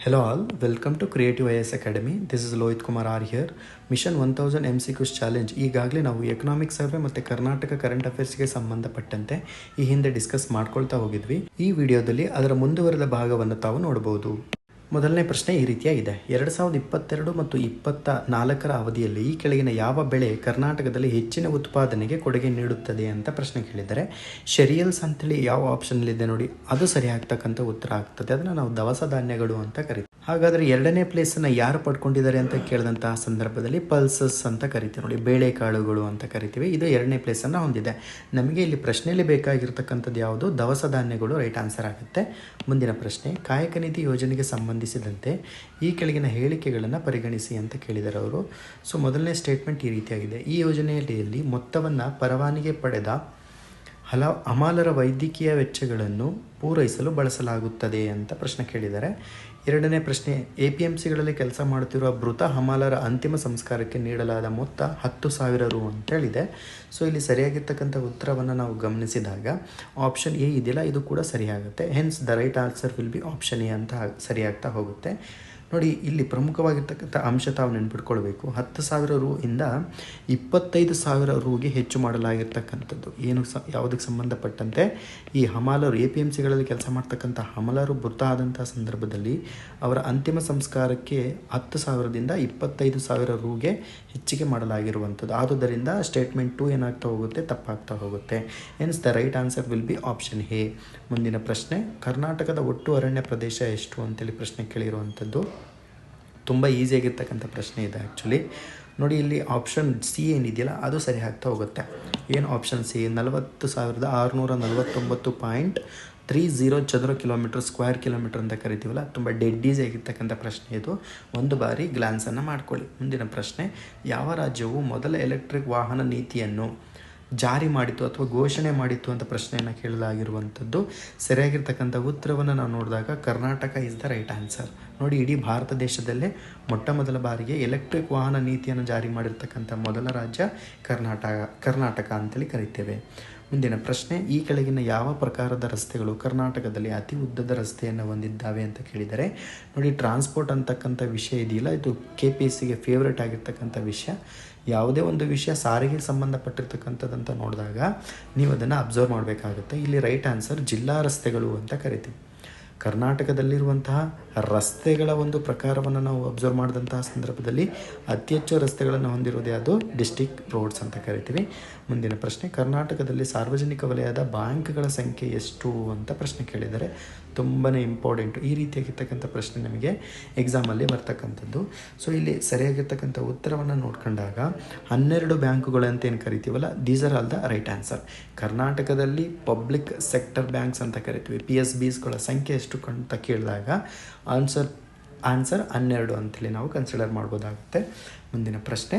Hello all, welcome to Creative IS Academy. This is Lohit Kumar R here. Mission one thousand M C Qs challenge ಈಗಾಗಲೇ ನಾವು economic survey ಮತ್ತು Karnataka current ಅಫೇರ್ಸ್ಗೆ ಸಂಬಂಧಪಟ್ಟಂತೆ ಈ ಹಿಂದೆ discuss ಮಾಡ್ಕೊಳ್ತಾ ಹೋಗಿದ್ವಿ ಈ ವಿಡಿಯೋದಲ್ಲಿ ಅದರ ಮುಂದುವರೆದ ಭಾಗವನ್ನು ತಾವು ನೋಡಬಹುದು ಮೊದಲನೇ ಪ್ರಶ್ನೆ ಈ ರೀತಿಯಾಗಿದೆ. ಎರಡು ಸಾವಿರದ ಇಪ್ಪತ್ತೆರಡು ಮತ್ತು ಇಪ್ಪತ್ತ ನಾಲ್ಕರ ಅವಧಿಯಲ್ಲಿ ಈ ಕೆಳಗಿನ ಯಾವ ಬೆಳೆ ಕರ್ನಾಟಕದಲ್ಲಿ ಹೆಚ್ಚಿನ ಉತ್ಪಾದನೆಗೆ ಕೊಡುಗೆ ನೀಡುತ್ತದೆ ಅಂತ ಪ್ರಶ್ನೆ ಕೇಳಿದ್ದಾರೆ ಶೆರಿಯಲ್ಸ್ ಅಂತೇಳಿ ಯಾವ ಆಪ್ಷನ್ಲಿದೆ ನೋಡಿ, ಅದು ಸರಿ ಆಗ್ತಕ್ಕಂಥ ಉತ್ತರ ಆಗ್ತದೆ. ಅದನ್ನು ನಾವು ದವಸ ಧಾನ್ಯಗಳು ಅಂತ ಕರಿತೀವಿ. ಹಾಗಾದರೆ ಎರಡನೇ ಪ್ಲೇಸನ್ನು ಯಾರು ಪಡ್ಕೊಂಡಿದ್ದಾರೆ ಅಂತ ಕೇಳಿದಂತಹ ಸಂದರ್ಭದಲ್ಲಿ ಪಲ್ಸಸ್ ಅಂತ ಕರಿತೀವಿ ನೋಡಿ, ಬೇಳೆಕಾಳುಗಳು ಅಂತ ಕರಿತೀವಿ. ಇದು ಎರಡನೇ ಪ್ಲೇಸನ್ನು ಹೊಂದಿದೆ. ನಮಗೆ ಇಲ್ಲಿ ಪ್ರಶ್ನೆಯಲ್ಲಿ ಬೇಕಾಗಿರ್ತಕ್ಕಂಥದ್ದು ಯಾವುದು? ದವಸ ಧಾನ್ಯಗಳು ರೈಟ್ ಆನ್ಸರ್ ಆಗುತ್ತೆ. ಮುಂದಿನ ಪ್ರಶ್ನೆ, ಕಾಯಕ ನಿಧಿ ಯೋಜನೆಗೆ ಸಂಬಂಧಿಸಿದಂತೆ ಈ ಕೆಳಗಿನ ಹೇಳಿಕೆಗಳನ್ನು ಪರಿಗಣಿಸಿ ಅಂತ ಕೇಳಿದರು ಅವರು. ಸೊ ಮೊದಲನೇ ಸ್ಟೇಟ್ಮೆಂಟ್ ಈ ರೀತಿಯಾಗಿದೆ. ಈ ಯೋಜನೆಯಲ್ಲಿ ಮೊತ್ತವನ್ನು ಪರವಾನಿಗೆ ಪಡೆದ ಹಲ ಹಮಾಲರ ವೈದ್ಯಕೀಯ ವೆಚ್ಚಗಳನ್ನು ಪೂರೈಸಲು ಬಳಸಲಾಗುತ್ತದೆ ಅಂತ ಪ್ರಶ್ನೆ ಕೇಳಿದ್ದಾರೆ ಎರಡನೇ ಪ್ರಶ್ನೆ ಎ ಪಿ ಎಂ ಸಿಗಳಲ್ಲಿ ಕೆಲಸ ಮಾಡುತ್ತಿರುವ ಮೃತ ಹಮಾಲರ ಅಂತಿಮ ಸಂಸ್ಕಾರಕ್ಕೆ ನೀಡಲಾದ ಮೊತ್ತ ಹತ್ತು ಸಾವಿರ ರು ಅಂತ ಹೇಳಿದೆ ಸೊ, ಇಲ್ಲಿ ಸರಿಯಾಗಿರ್ತಕ್ಕಂಥ ಉತ್ತರವನ್ನು ನಾವು ಗಮನಿಸಿದಾಗ ಆಪ್ಷನ್ ಎ ಇದೆಯಲ್ಲ ಇದು ಕೂಡ ಸರಿಯಾಗುತ್ತೆ. Hence the right answer will be option A ಅಂತ ಸರಿಯಾಗ್ತಾ ಹೋಗುತ್ತೆ. ನೋಡಿ, ಇಲ್ಲಿ ಪ್ರಮುಖವಾಗಿರ್ತಕ್ಕಂಥ ಅಂಶ ತಾವು ನೆನ್ಪಿಟ್ಕೊಳ್ಬೇಕು. ಹತ್ತು ಸಾವಿರ ರು ಇಂದ ಇಪ್ಪತ್ತೈದು ಸಾವಿರ ರೂಗೆ ಹೆಚ್ಚು ಮಾಡಲಾಗಿರ್ತಕ್ಕಂಥದ್ದು. ಏನು ಸ, ಯಾವುದಕ್ಕೆ ಸಂಬಂಧಪಟ್ಟಂತೆ? ಈ ಹಮಾಲರು ಎ ಪಿ ಎಂ ಸಿಗಳಲ್ಲಿ ಕೆಲಸ ಮಾಡ್ತಕ್ಕಂಥ ಹಮಲರು ಆದಂಥ ಸಂದರ್ಭದಲ್ಲಿ ಅವರ ಅಂತಿಮ ಸಂಸ್ಕಾರಕ್ಕೆ ಹತ್ತು ಸಾವಿರದಿಂದ ಇಪ್ಪತ್ತೈದು ಸಾವಿರ ರೂಗೆ ಹೆಚ್ಚಿಗೆ ಮಾಡಲಾಗಿರುವಂಥದ್ದು. ಆದುದರಿಂದ ಸ್ಟೇಟ್ಮೆಂಟ್ ಟು ಏನಾಗ್ತಾ ಹೋಗುತ್ತೆ? ತಪ್ಪಾಗ್ತಾ ಹೋಗುತ್ತೆ. Hence the right answer will be option A ಮುಂದಿನ ಪ್ರಶ್ನೆ, ಕರ್ನಾಟಕದ ಒಟ್ಟು ಅರಣ್ಯ ಪ್ರದೇಶ ಎಷ್ಟು ಅಂತೇಳಿ ಪ್ರಶ್ನೆ ಕೇಳಿರುವಂಥದ್ದು. ತುಂಬ ಈಸಿಯಾಗಿರ್ತಕ್ಕಂಥ ಪ್ರಶ್ನೆ ಇದೆ ಆ್ಯಕ್ಚುಲಿ ನೋಡಿ, ಇಲ್ಲಿ ಆಪ್ಷನ್ ಸಿ ಏನಿದೆಯಲ್ಲ, ಅದು ಸರಿ ಆಗ್ತಾ ಹೋಗುತ್ತೆ. ಏನು ಆಪ್ಷನ್ ಸಿ ನಲವತ್ತು ಸಾವಿರದ ಆರುನೂರ ನಲವತ್ತೊಂಬತ್ತು ಪಾಯಿಂಟ್ ತ್ರೀ ಝೀರೋ ಚದುರ ಕಿಲೋಮೀಟರ್ ಸ್ಕ್ವೇರ್ ಕಿಲೋಮೀಟರ್ ಅಂತ ಕರಿತೀವಲ್ಲ, ತುಂಬ ಡೆಡ್ ಈಸಿ ಆಗಿರ್ತಕ್ಕಂಥ ಪ್ರಶ್ನೆ ಇದು. ಒಂದು ಬಾರಿ ಗ್ಲಾನ್ಸನ್ನು ಮಾಡ್ಕೊಳ್ಳಿ. ಮುಂದಿನ ಪ್ರಶ್ನೆ, ಯಾವ ರಾಜ್ಯವು ಮೊದಲ ಎಲೆಕ್ಟ್ರಿಕ್ ವಾಹನ ನೀತಿಯನ್ನು ಜಾರಿ ಮಾಡಿತು ಅಥವಾ ಘೋಷಣೆ ಮಾಡಿತ್ತು ಅಂತ ಪ್ರಶ್ನೆಯನ್ನು ಕೇಳಲಾಗಿರುವಂಥದ್ದು, ಸರಿಯಾಗಿರ್ತಕ್ಕಂಥ ಉತ್ತರವನ್ನು ನಾವು ನೋಡಿದಾಗ Karnataka is the right answer ನೋಡಿ, ಇಡೀ ಭಾರತ ದೇಶದಲ್ಲೇ ಮೊಟ್ಟ ಮೊದಲ ಬಾರಿಗೆ ಎಲೆಕ್ಟ್ರಿಕ್ ವಾಹನ ನೀತಿಯನ್ನು ಜಾರಿ ಮಾಡಿರ್ತಕ್ಕಂಥ ಮೊದಲ ರಾಜ್ಯ ಕರ್ನಾಟಕ ಕರ್ನಾಟಕ ಅಂತೇಳಿ ಕರಿತೇವೆ. ಮುಂದಿನ ಪ್ರಶ್ನೆ, ಈ ಕೆಳಗಿನ ಯಾವ ಪ್ರಕಾರದ ರಸ್ತೆಗಳು ಕರ್ನಾಟಕದಲ್ಲಿ ಅತಿ ಉದ್ದದ ರಸ್ತೆಯನ್ನು ಹೊಂದಿದ್ದಾವೆ ಅಂತ ಕೇಳಿದರೆ, ನೋಡಿ ಟ್ರಾನ್ಸ್ಪೋರ್ಟ್ ಅಂತಕ್ಕಂಥ ವಿಷಯ ಇದೆಯಲ್ಲ, ಇದು ಕೆ ಪಿ ಎಸ್ ಸಿಗೆ ಫೇವ್ರೇಟ್ ಆಗಿರ್ತಕ್ಕಂಥ ವಿಷಯ. ಯಾವುದೇ ಒಂದು ವಿಷಯ ಸಾರಿಗೆಗೆ ಸಂಬಂಧಪಟ್ಟಿರ್ತಕ್ಕಂಥದ್ದಂತ ನೋಡಿದಾಗ ನೀವು ಅದನ್ನು ಅಬ್ಸರ್ವ್ ಮಾಡಬೇಕಾಗುತ್ತೆ. ಇಲ್ಲಿ ರೈಟ್ ಆನ್ಸರ್ ಜಿಲ್ಲಾ ರಸ್ತೆಗಳು ಅಂತ ಕರಿತೀವಿ. ಕರ್ನಾಟಕದಲ್ಲಿರುವಂತಹ ರಸ್ತೆಗಳ ಒಂದು ಪ್ರಕಾರವನ್ನು ನಾವು ಅಬ್ಸರ್ವ್ ಮಾಡಿದಂತಹ ಸಂದರ್ಭದಲ್ಲಿ ಅತಿ ಹೆಚ್ಚು ರಸ್ತೆಗಳನ್ನು ಹೊಂದಿರುವುದೇ ಅದು ಡಿಸ್ಟಿಕ್ ರೋಡ್ಸ್ ಅಂತ ಕರಿತೀವಿ. ಮುಂದಿನ ಪ್ರಶ್ನೆ, ಕರ್ನಾಟಕದಲ್ಲಿ ಸಾರ್ವಜನಿಕ ವಲಯದ ಬ್ಯಾಂಕ್ಗಳ ಸಂಖ್ಯೆ ಎಷ್ಟು ಅಂತ ಪ್ರಶ್ನೆ ಕೇಳಿದರೆ ತುಂಬಾ ಇಂಪಾರ್ಟೆಂಟು ಈ ರೀತಿಯಾಗಿರ್ತಕ್ಕಂಥ ಪ್ರಶ್ನೆ ನಮಗೆ ಎಕ್ಸಾಮಲ್ಲಿ ಬರ್ತಕ್ಕಂಥದ್ದು. ಸೊ ಇಲ್ಲಿ ಸರಿಯಾಗಿರ್ತಕ್ಕಂಥ ಉತ್ತರವನ್ನು ನೋಡ್ಕೊಂಡಾಗ ಹನ್ನೆರಡು ಬ್ಯಾಂಕುಗಳು ಅಂತ ಏನು ಕರಿತೀವಲ್ಲ these are all the right answer ಕರ್ನಾಟಕದಲ್ಲಿ ಪಬ್ಲಿಕ್ ಸೆಕ್ಟರ್ ಬ್ಯಾಂಕ್ಸ್ ಅಂತ ಕರಿತೀವಿ. ಪಿ ಎಸ್ ಬಿಸ್ಗಳ ಸಂಖ್ಯೆ ಎಷ್ಟು ಅಂತ ಕೇಳಿದಾಗ ಆನ್ಸರ್ ಆನ್ಸರ್ ಹನ್ನೆರಡು ಅಂತೇಳಿ ನಾವು ಕನ್ಸಿಡರ್ ಮಾಡ್ಬೋದಾಗುತ್ತೆ. ಮುಂದಿನ ಪ್ರಶ್ನೆ.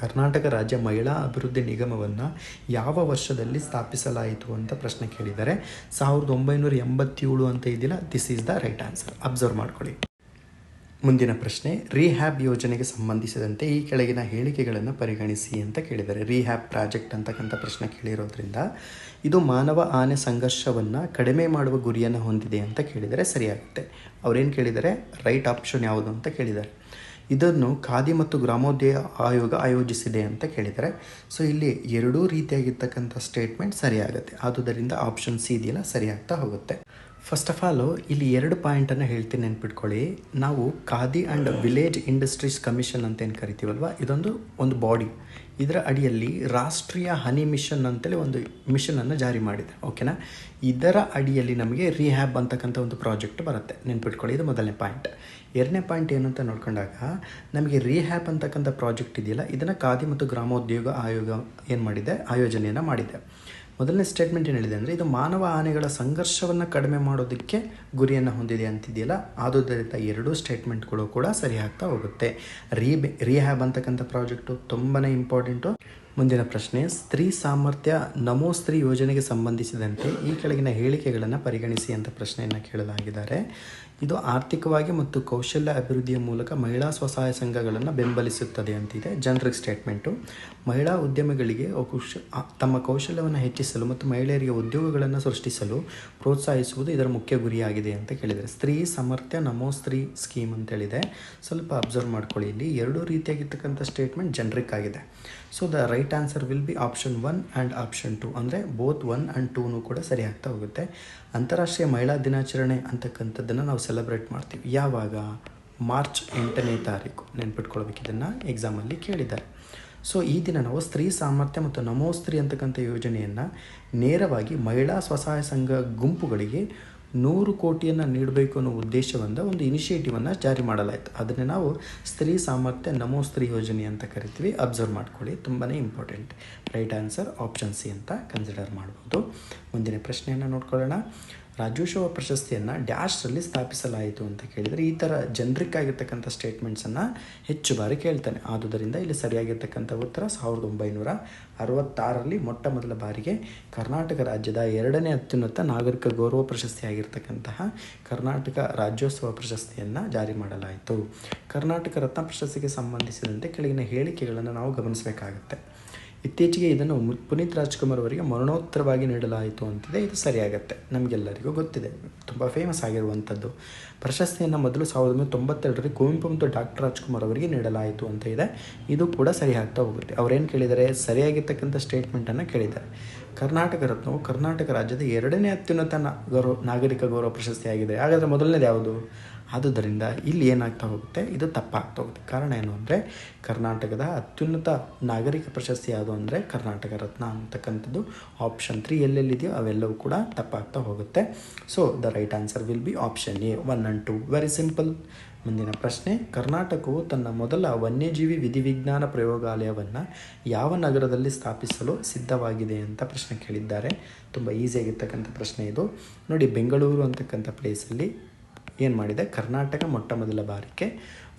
ಕರ್ನಾಟಕ ರಾಜ್ಯ ಮಹಿಳಾ ಅಭಿವೃದ್ಧಿ ನಿಗಮವನ್ನು ಯಾವ ವರ್ಷದಲ್ಲಿ ಸ್ಥಾಪಿಸಲಾಯಿತು ಅಂತ ಪ್ರಶ್ನೆ ಕೇಳಿದ್ದಾರೆ. ಸಾವಿರದ ಒಂಬೈನೂರ ಎಂಬತ್ತೇಳು ಅಂತ ಇದಿಲ್ಲ this is the right answer observe ಮಾಡ್ಕೊಳ್ಳಿ. ಮುಂದಿನ ಪ್ರಶ್ನೆ ರಿಹ್ಯಾಬ್ ಯೋಜನೆಗೆ ಸಂಬಂಧಿಸಿದಂತೆ ಈ ಕೆಳಗಿನ ಹೇಳಿಕೆಗಳನ್ನು ಪರಿಗಣಿಸಿ ಅಂತ ಕೇಳಿದ್ದಾರೆ. ರಿಹ್ಯಾಬ್ ಪ್ರಾಜೆಕ್ಟ್ ಅಂತಕ್ಕಂಥ ಪ್ರಶ್ನೆ ಕೇಳಿರೋದ್ರಿಂದ ಇದು ಮಾನವ ಆನೆ ಸಂಘರ್ಷವನ್ನು ಕಡಿಮೆ ಮಾಡುವ ಗುರಿಯನ್ನು ಹೊಂದಿದೆ ಅಂತ ಕೇಳಿದರೆ ಸರಿಯಾಗುತ್ತೆ. ಅವರೇನು ಕೇಳಿದರೆ ರೈಟ್ ಆಪ್ಷನ್ ಯಾವುದು ಅಂತ ಕೇಳಿದ್ದಾರೆ. ಇದನ್ನು ಖಾದಿ ಮತ್ತು ಗ್ರಾಮೋದ್ಯಯ ಆಯೋಗ ಆಯೋಜಿಸಿದೆ ಅಂತ ಕೇಳಿದರೆ, ಸೊ ಇಲ್ಲಿ ಎರಡೂ ರೀತಿಯಾಗಿರ್ತಕ್ಕಂಥ ಸ್ಟೇಟ್ಮೆಂಟ್ ಸರಿಯಾಗುತ್ತೆ. ಆದುದರಿಂದ ಆಪ್ಷನ್ ಸಿ ಇದೆಯಲ್ಲ, ಸರಿಯಾಗ್ತಾ ಹೋಗುತ್ತೆ. ಫಸ್ಟ್ ಆಫ್ ಆಲ್ ಇಲ್ಲಿ ಎರಡು ಪಾಯಿಂಟನ್ನು ಹೇಳ್ತೀನಿ ನೆನ್ಪಿಟ್ಕೊಳ್ಳಿ. ನಾವು khadi and village industries commission ಅಂತ ಏನು ಕರಿತೀವಲ್ವ? ಇದೊಂದು, ಒಂದು ಬಾಡಿ ಇದರ ಅಡಿಯಲ್ಲಿ ರಾಷ್ಟ್ರೀಯ ಹನಿ ಮಿಷನ್ ಅಂತೇಳಿ ಒಂದು ಮಿಷನನ್ನು ಜಾರಿ ಮಾಡಿದೆ, ಓಕೆನಾ? ಇದರ ಅಡಿಯಲ್ಲಿ ನಮಗೆ ರಿಹ್ಯಾಬ್ ಅಂತಕ್ಕಂಥ ಒಂದು ಪ್ರಾಜೆಕ್ಟ್ ಬರುತ್ತೆ. ನೆನ್ಪಿಟ್ಕೊಳ್ಳಿ, ಇದು ಮೊದಲನೇ ಪಾಯಿಂಟ್. ಎರಡನೇ ಪಾಯಿಂಟ್ ಏನು ಅಂತ ನೋಡ್ಕೊಂಡಾಗ, ನಮಗೆ ರಿಹ್ಯಾಬ್ ಅಂತಕ್ಕಂಥ ಪ್ರಾಜೆಕ್ಟ್ ಇದೆಯಲ್ಲ, ಇದನ್ನು ಖಾದಿ ಮತ್ತು ಗ್ರಾಮೋದ್ಯೋಗ ಆಯೋಗ ಏನು ಮಾಡಿದೆ? ಆಯೋಜನೆಯನ್ನು ಮಾಡಿದೆ. ಮೊದಲನೇ ಸ್ಟೇಟ್ಮೆಂಟ್ ಏನು ಹೇಳಿದೆ ಅಂದರೆ, ಇದು ಮಾನವ ಆನೆಗಳ ಸಂಘರ್ಷವನ್ನು ಕಡಿಮೆ ಮಾಡೋದಕ್ಕೆ ಗುರಿಯನ್ನು ಹೊಂದಿದೆ ಅಂತಿದೆಯಲ್ಲ? ಆದುದರಿಂದ ಎರಡೂ ಸ್ಟೇಟ್ಮೆಂಟ್ಗಳು ಕೂಡ ಸರಿ ಆಗ್ತಾ ಹೋಗುತ್ತೆ. ರೀ ರಿಹ್ಯಾಬ್ ಅಂತಕ್ಕಂಥ ಪ್ರಾಜೆಕ್ಟು ತುಂಬಾ ಇಂಪಾರ್ಟೆಂಟು ಮುಂದಿನ ಪ್ರಶ್ನೆ, ಸ್ತ್ರೀ ಸಾಮರ್ಥ್ಯ ನಮೋ ಸ್ತ್ರೀ ಯೋಜನೆಗೆ ಸಂಬಂಧಿಸಿದಂತೆ ಈ ಕೆಳಗಿನ ಹೇಳಿಕೆಗಳನ್ನು ಪರಿಗಣಿಸಿ ಅಂತ ಪ್ರಶ್ನೆಯನ್ನು ಕೇಳಲಾಗಿದ್ದಾರೆ. ಇದು ಆರ್ಥಿಕವಾಗಿ ಮತ್ತು ಕೌಶಲ್ಯ ಅಭಿವೃದ್ಧಿಯ ಮೂಲಕ ಮಹಿಳಾ ಸ್ವಸಹಾಯ ಸಂಘಗಳನ್ನು ಬೆಂಬಲಿಸುತ್ತದೆ ಅಂತಿದೆ. ಜನರಿಕ್ ಸ್ಟೇಟ್ಮೆಂಟು ಮಹಿಳಾ ಉದ್ಯಮಿಗಳಿಗೆ ತಮ್ಮ ಕೌಶಲ್ಯವನ್ನು ಹೆಚ್ಚಿಸಲು ಮತ್ತು ಮಹಿಳೆಯರಿಗೆ ಉದ್ಯೋಗಗಳನ್ನು ಸೃಷ್ಟಿಸಲು ಪ್ರೋತ್ಸಾಹಿಸುವುದು ಇದರ ಮುಖ್ಯ ಗುರಿಯಾಗಿದೆ ಅಂತ ಕೇಳಿದರೆ, ಸ್ತ್ರೀ ಸಮರ್ಥ್ಯ ನಮೋ ಸ್ತ್ರೀ ಸ್ಕೀಮ್ ಅಂತೇಳಿದೆ. ಸ್ವಲ್ಪ ಅಬ್ಸರ್ವ್ ಮಾಡ್ಕೊಳ್ಳಿ ಇಲ್ಲಿ. ಎರಡು ರೀತಿಯಾಗಿರ್ತಕ್ಕಂಥ ಸ್ಟೇಟ್ಮೆಂಟ್ ಜನರಿಕ್ ಆಗಿದೆ. So the right answer will be option one and option two ಅಂದರೆ ಬೋತ್ ಒನ್ ಆ್ಯಂಡ್ ಟೂನು ಕೂಡ ಸರಿ ಆಗ್ತಾ ಹೋಗುತ್ತೆ. ಅಂತಾರಾಷ್ಟ್ರೀಯ ಮಹಿಳಾ ದಿನಾಚರಣೆ ಅಂತಕ್ಕಂಥದ್ದನ್ನು ನಾವು ಸೆಲೆಬ್ರೇಟ್ ಮಾಡ್ತೀವಿ. ಯಾವಾಗ? ಮಾರ್ಚ್ ಎಂಟನೇ ತಾರೀಕು. ನೆನ್ಪಿಟ್ಕೊಳ್ಬೇಕು ಇದನ್ನು. ಎಕ್ಸಾಮಲ್ಲಿ ಕೇಳಿದ್ದಾರೆ. ಸೊ ಈ ದಿನ ನಾವು ಸ್ತ್ರೀ ಸಾಮರ್ಥ್ಯ ಮತ್ತು ನಮೋ ಸ್ತ್ರೀ ಅಂತಕ್ಕಂಥ ಯೋಜನೆಯನ್ನು ನೇರವಾಗಿ ಮಹಿಳಾ ಸ್ವಸಹಾಯ ಸಂಘ ಗುಂಪುಗಳಿಗೆ ನೂರು ಕೋಟಿಯನ್ನು ನೀಡಬೇಕು ಅನ್ನೋ ಉದ್ದೇಶದಿಂದ ಒಂದು ಇನಿಷಿಯೇಟಿವನ್ನು ಜಾರಿ ಮಾಡಲಾಯಿತು. ಅದನ್ನೇ ನಾವು ಸ್ತ್ರೀ ಸಾಮರ್ಥ್ಯ ನಮೋ ಸ್ತ್ರೀ ಯೋಜನೆ ಅಂತ ಕರಿತೀವಿ. ಅಬ್ಸರ್ವ್ ಮಾಡ್ಕೊಳ್ಳಿ. ತುಂಬಾ important right answer option C ಅಂತ ಕನ್ಸಿಡರ್ ಮಾಡ್ಬೋದು. ಮುಂದಿನ ಪ್ರಶ್ನೆಯನ್ನು ನೋಡ್ಕೊಳ್ಳೋಣ. ರಾಜ್ಯೋತ್ಸವ ಪ್ರಶಸ್ತಿಯನ್ನು ಡ್ಯಾಶ್ರಲ್ಲಿ ಸ್ಥಾಪಿಸಲಾಯಿತು ಅಂತ ಕೇಳಿದರೆ ಈ ಥರ ಜನರಿಕ್ ಆಗಿರ್ತಕ್ಕಂಥ ಸ್ಟೇಟ್ಮೆಂಟ್ಸನ್ನು ಹೆಚ್ಚು ಬಾರಿ ಕೇಳ್ತಾನೆ. ಆದುದರಿಂದ ಇಲ್ಲಿ ಸರಿಯಾಗಿರ್ತಕ್ಕಂಥ ಉತ್ತರ ಸಾವಿರದ ಒಂಬೈನೂರ ಅರವತ್ತಾರರಲ್ಲಿ ಮೊಟ್ಟ ಮೊದಲ ಬಾರಿಗೆ ಕರ್ನಾಟಕ ರಾಜ್ಯದ ಎರಡನೇ ಅತ್ಯುನ್ನತ ನಾಗರಿಕ ಗೌರವ ಪ್ರಶಸ್ತಿಯಾಗಿರ್ತಕ್ಕಂತಹ ಕರ್ನಾಟಕ ರಾಜ್ಯೋತ್ಸವ ಪ್ರಶಸ್ತಿಯನ್ನು ಜಾರಿ ಮಾಡಲಾಯಿತು. ಕರ್ನಾಟಕ ರತ್ನ ಪ್ರಶಸ್ತಿಗೆ ಸಂಬಂಧಿಸಿದಂತೆ ಕೆಳಗಿನ ಹೇಳಿಕೆಗಳನ್ನು ನಾವು ಗಮನಿಸಬೇಕಾಗುತ್ತೆ. ಇತ್ತೀಚೆಗೆ ಇದನ್ನು ಪುನೀತ್ ರಾಜ್ಕುಮಾರ್ ಅವರಿಗೆ ಮರಣೋತ್ತರವಾಗಿ ನೀಡಲಾಯಿತು ಅಂತಿದೆ. ಇದು ಸರಿಯಾಗತ್ತೆ. ನಮಗೆಲ್ಲರಿಗೂ ಗೊತ್ತಿದೆ. ತುಂಬ ಫೇಮಸ್ ಆಗಿರುವಂಥದ್ದು. ಪ್ರಶಸ್ತಿಯನ್ನು ಮೊದಲು ಸಾವಿರದ ಒಂಬೈನೂರ ತೊಂಬತ್ತೆರಡರಲ್ಲಿ ಕುವೆಂಪು ಮತ್ತು ಡಾಕ್ಟರ್ ರಾಜ್ಕುಮಾರ್ ಅವರಿಗೆ ನೀಡಲಾಯಿತು ಅಂತ ಇದೆ. ಇದು ಕೂಡ ಸರಿ ಆಗ್ತಾ ಹೋಗುತ್ತೆ. ಅವರೇನು ಕೇಳಿದರೆ? ಸರಿಯಾಗಿರ್ತಕ್ಕಂಥ ಸ್ಟೇಟ್ಮೆಂಟನ್ನು ಕೇಳಿದ್ದಾರೆ. ಕರ್ನಾಟಕ ರತ್ನವು ಕರ್ನಾಟಕ ರಾಜ್ಯದ ಎರಡನೇ ಅತ್ಯುನ್ನತ ಗೌರವ, ನಾಗರಿಕ ಗೌರವ ಪ್ರಶಸ್ತಿಯಾಗಿದೆ. ಹಾಗಾದರೆ ಮೊದಲನೇದು ಯಾವುದು? ಆದುದರಿಂದ ಇಲ್ಲಿ ಏನಾಗ್ತಾ ಹೋಗುತ್ತೆ? ಇದು ತಪ್ಪಾಗ್ತಾ ಹೋಗುತ್ತೆ. ಕಾರಣ ಏನು ಅಂದರೆ, ಕರ್ನಾಟಕದ ಅತ್ಯುನ್ನತ ನಾಗರಿಕ ಪ್ರಶಸ್ತಿ ಯಾವುದು ಅಂದರೆ ಕರ್ನಾಟಕ ರತ್ನ ಅಂತಕ್ಕಂಥದ್ದು. ಆಪ್ಷನ್ ತ್ರೀ ಎಲ್ಲೆಲ್ಲಿದೆಯೋ ಅವೆಲ್ಲವೂ ಕೂಡ ತಪ್ಪಾಗ್ತಾ ಹೋಗುತ್ತೆ. So the right answer will be option A one and two very simple ಮುಂದಿನ ಪ್ರಶ್ನೆ, ಕರ್ನಾಟಕವು ತನ್ನ ಮೊದಲ ವನ್ಯಜೀವಿ ವಿಧಿವಿಜ್ಞಾನ ಪ್ರಯೋಗಾಲಯವನ್ನು ಯಾವ ನಗರದಲ್ಲಿ ಸ್ಥಾಪಿಸಲು ಸಿದ್ಧವಾಗಿದೆ ಅಂತ ಪ್ರಶ್ನೆ ಕೇಳಿದ್ದಾರೆ. ತುಂಬ ಈಸಿಯಾಗಿರ್ತಕ್ಕಂಥ ಪ್ರಶ್ನೆ ಇದು. ನೋಡಿ, ಬೆಂಗಳೂರು ಅಂತಕ್ಕಂಥ ಪ್ಲೇಸಲ್ಲಿ ಏನು ಮಾಡಿದೆ? ಕರ್ನಾಟಕ ಮೊಟ್ಟ ಮೊದಲ ಬಾರಿಗೆ